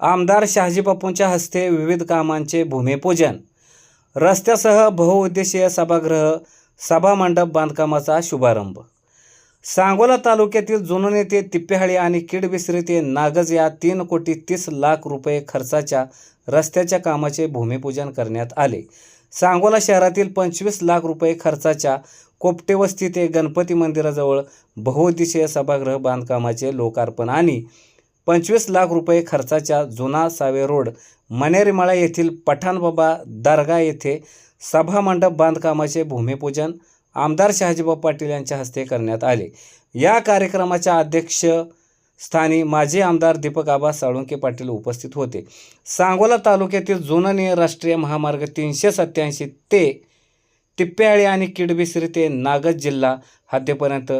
आमदार शहाजी बापूंच्या हस्ते विविध कामांचे भूमिपूजन. रस्त्यासह बहुउद्देशीय सभागृह सभामंडप बांधकामाचा शुभारंभ. सांगोला तालुक्यातील जुनून येथे तिप्पेहाळी आणि किडबिसरी ते नागज या तीन कोटी तीस लाख रुपये खर्चाच्या रस्त्याच्या कामाचे भूमिपूजन करण्यात आले. सांगोला शहरातील पंचवीस लाख रुपये खर्चाच्या कोपटेवस्ती ते गणपती मंदिराजवळ बहुउद्देशीय सभागृह बांधकामाचे लोकार्पण आणि पंचवीस लाख रुपये खर्चाच्या जुना सावे रोड मनेरीमाळा येथील पठाणबाबा दर्गा येथे सभामंडप बांधकामाचे भूमिपूजन आमदार शहाजीबाब पाटील यांच्या हस्ते करण्यात आले. या कार्यक्रमाच्या अध्यक्ष स्थानी माजी आमदार दीपक आबा साळुंके पाटील उपस्थित होते. सांगोला तालुक्यातील जुनने राष्ट्रीय महामार्ग तीनशे सत्याऐंशी ते टिप्प्याळी आणि किडबिसरी ते नागद जिल्हा हद्दीपर्यंत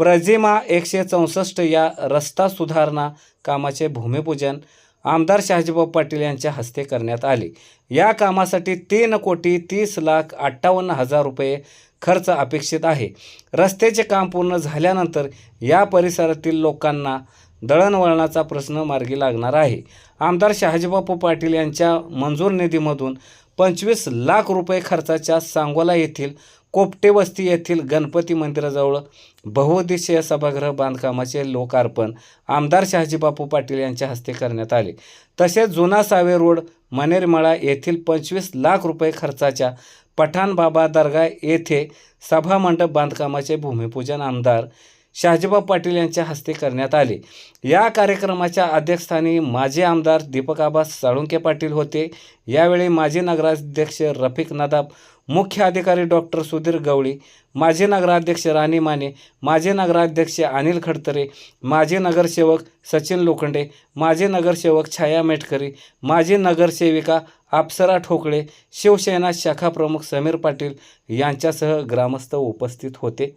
प्रजिमा एकशे चौसष्ट या रस्ता सुधारणा कामाचे भूमिपूजन आमदार शहाजीबाब पाटील यांच्या हस्ते करण्यात आले. या कामासाठी तीन कोटी तीस लाख अठ्ठावन्न हजार रुपये खर्च अपेक्षित आहे. रस्त्याचे काम पूर्ण झाल्यानंतर या परिसरातील लोकांना दळणवळणाचा प्रश्न मार्गी लागणार आहे. आमदार शहाजीबापू पाटील यांच्या मंजूर निधीमधून पंचवीस लाख रुपये खर्चाच्या सांगोला येथील कोपटे वस्ती येथील गणपती मंदिराजवळ बहुउद्देशीय सभागृह बांधकामाचे लोकार्पण आमदार शहाजीबापू पाटील यांच्या हस्ते करण्यात आले. तसेच जुना सावे रोड मनेरमळा येथील पंचवीस लाख रुपये खर्चाच्या पठाणबाबा दर्गा येथे सभामंडप बांधकामाचे भूमिपूजन आमदार शहाजीबाब पाटील यांच्या हस्ते करण्यात आले. या कार्यक्रमाच्या अध्यक्षस्थानी माजी आमदार दीपक आबा साळुंके पाटील होते. यावेळी माजी नगराध्यक्ष रफिक नदाब मुख्य अधिकारी डॉक्टर सुधीर गवळी माजी नगराध्यक्ष राणी माने माजी नगराध्यक्ष अनिल खडतरे माजी नगरसेवक सचिन लोखंडे माजी नगरसेवक छाया मेटकरी माजी नगरसेविका अप्सरा ठोकळे शिवसेना शाखा प्रमुख समीर पाटील यांच्यासह ग्रामस्थ उपस्थित होते.